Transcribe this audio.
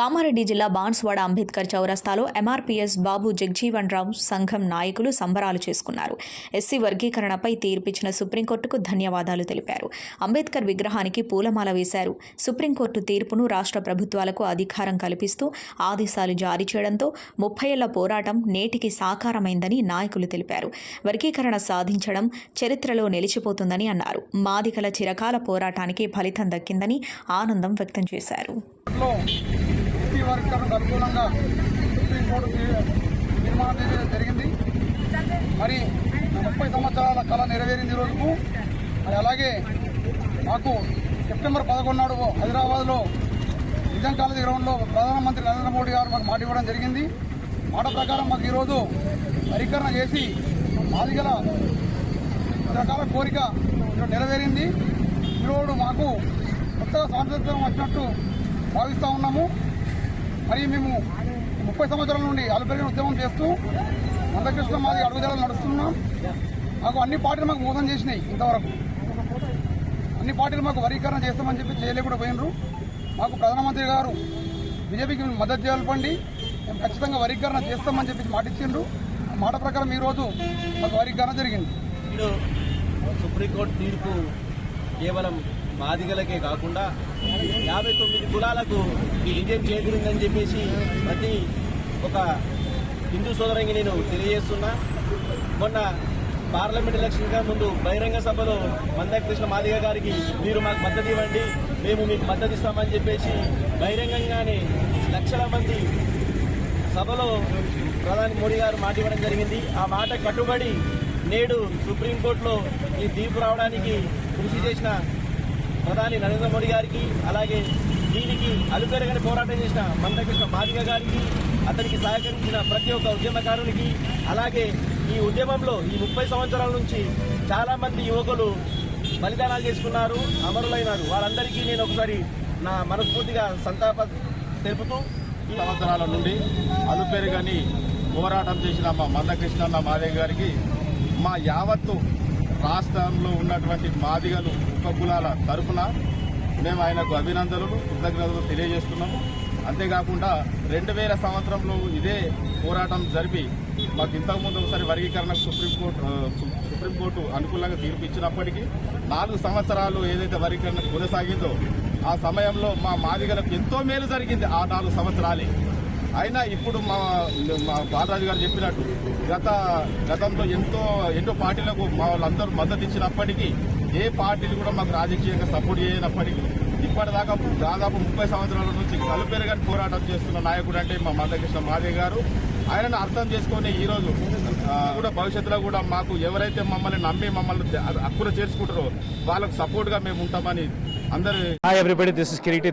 కామారెడ్డి జిల్లా బాన్స్వాడ అంబేద్కర్ చౌరస్తాలో ఎంఆర్పీఎస్ బాబు జగ్జీవన్ రావు సంఘం నాయకులు సంబరాలు చేసుకున్నారు. ఎస్సీ వర్గీకరణపై తీర్పిచ్చిన సుప్రీంకోర్టుకు ధన్యవాదాలు తెలిపారు. అంబేద్కర్ విగ్రహానికి పూలమాల వేశారు. సుప్రీంకోర్టు తీర్పును రాష్ట్ర ప్రభుత్వాలకు అధికారం కల్పిస్తూ ఆదేశాలు జారీ చేయడంతో ముప్పై ఏళ్ళ పోరాటం నేటికి సాకారమైందని నాయకులు తెలిపారు. వర్గీకరణ సాధించడం చరిత్రలో నిలిచిపోతుందని అన్నారు. మాదిగల చిరకాల పోరాటానికి ఫలితం దక్కిందని ఆనందం వ్యక్తం చేశారు. వర్గీకరణకు అనుకూలంగా సుప్రీంకోర్టు తీ- తీర్మానం చేయడం జరిగింది. మరి ముప్పై సంవత్సరాల కళ నెరవేరింది రోజుకు. మరి అలాగే మాకు సెప్టెంబర్ పదకొండు నాడు హైదరాబాద్లో నిజాం కాలేజీ గ్రౌండ్లో ప్రధానమంత్రి నరేంద్ర మోడీ గారు మాకు మాట ఇవ్వడం జరిగింది. మాట ప్రకారం మాకు ఈరోజు పరికరణ చేసి మాదిగల రకాల కోరిక నెరవేరింది. ఈరోజు మాకు కొత్తగా స్వాతంత్రం వచ్చినట్టు భావిస్తూ ఉన్నాము. మరి మేము ముప్పై సంవత్సరాల నుండి అలుపెరిగిన ఉద్యమం చేస్తూ మందకృష్ణ మాది అడుగుదల నడుస్తున్నాం. మాకు అన్ని పార్టీలు మాకు మోసం చేసినాయి ఇంతవరకు. అన్ని పార్టీలు మాకు వర్గీకరణ చేస్తామని చెప్పి చేయలేకుండా పోయినరు. మాకు ప్రధానమంత్రి గారు బీజేపీకి మద్దతు చేయాలండి మేము ఖచ్చితంగా వర్గీకరణ చేస్తామని చెప్పి మాట ఇచ్చిండ్రు. ఆ మాట ప్రకారం ఈరోజు మాకు వర్గీకరణ జరిగింది. సుప్రీంకోర్టు తీర్పు కేవలం మాదిగలకే కాకుండా యాభై తొమ్మిది కులాలకు ఈ విజయం చేకూరిందని చెప్పేసి ప్రతి ఒక హిందూ సోదరంగా నేను తెలియజేస్తున్నా. మొన్న పార్లమెంట్ ఎలక్షన్గా ముందు బహిరంగ సభలో మందకృష్ణ మాదిగ గారికి మీరు మాకు మద్దతు ఇవ్వండి మేము మీకు మద్దతు ఇస్తామని చెప్పేసి బహిరంగంగానే లక్షల మంది సభలో ప్రధాని మోడీ గారు మాట ఇవ్వడం జరిగింది. ఆ మాట కట్టుబడి నేడు సుప్రీంకోర్టులో ఈ తీర్పు రావడానికి కృషి చేసిన ప్రధాని నరేంద్ర మోడీ గారికి అలాగే దీనికి అలుపెరగని పోరాటం చేసిన మందకృష్ణ మాదిగ గారికి అతనికి సహకరించిన ప్రతి ఒక్క ఉద్యమకారునికి అలాగే ఈ ఉద్యమంలో ఈ ముప్పై సంవత్సరాల నుంచి చాలామంది యువకులు బలిదానాలు చేసుకున్నారు అమరులైనారు. వారందరికీ నేను ఒకసారి నా మనస్ఫూర్తిగా సంతాప తెలుపుతూ ఈ సంవత్సరాల నుండి అలుపెరుగని పోరాటం చేసిన మా మందకృష్ణ మాదేవి గారికి మా యావత్తు రాష్ట్రంలో ఉన్నటువంటి మాదిగలు ఉపకులాల తరఫున మేము ఆయనకు అభినందనలు కృతజ్ఞతలు తెలియజేస్తున్నాము. అంతేకాకుండా రెండు వేల సంవత్సరంలో ఇదే పోరాటం జరిపి మాకు ఇంతకుముందు ఒకసారి వర్గీకరణకు సుప్రీంకోర్టు సుప్రీంకోర్టు అనుకూలంగా తీర్పు ఇచ్చినప్పటికీ నాలుగు సంవత్సరాలు ఏదైతే వర్గీకరణ కొనసాగిందో ఆ సమయంలో మా మాదిగలకు ఎంతో మేలు జరిగింది ఆ నాలుగు సంవత్సరాలే. అయినా ఇప్పుడు మా మా బాలరాజు గారు చెప్పినట్టు గత గతంలో ఎంతో ఎన్నో పార్టీలకు మా వాళ్ళందరూ మద్దతు ఇచ్చినప్పటికీ ఏ పార్టీలు కూడా మాకు రాజకీయంగా సపోర్ట్ చేయనప్పటికీ ఇప్పటిదాకా దాదాపు ముప్పై సంవత్సరాల నుంచి కలుపెరగని పోరాటం చేస్తున్న నాయకుడు అంటే మా మందకృష్ణ మాదే గారు. ఆయనను అర్థం చేసుకుని ఈరోజు కూడా భవిష్యత్తులో కూడా మాకు ఎవరైతే మమ్మల్ని నమ్మి మమ్మల్ని హక్కులు చేర్చుకుంటారో వాళ్ళకు సపోర్ట్గా మేము ఉంటామని అందరూ Hi everybody, this is Kiriti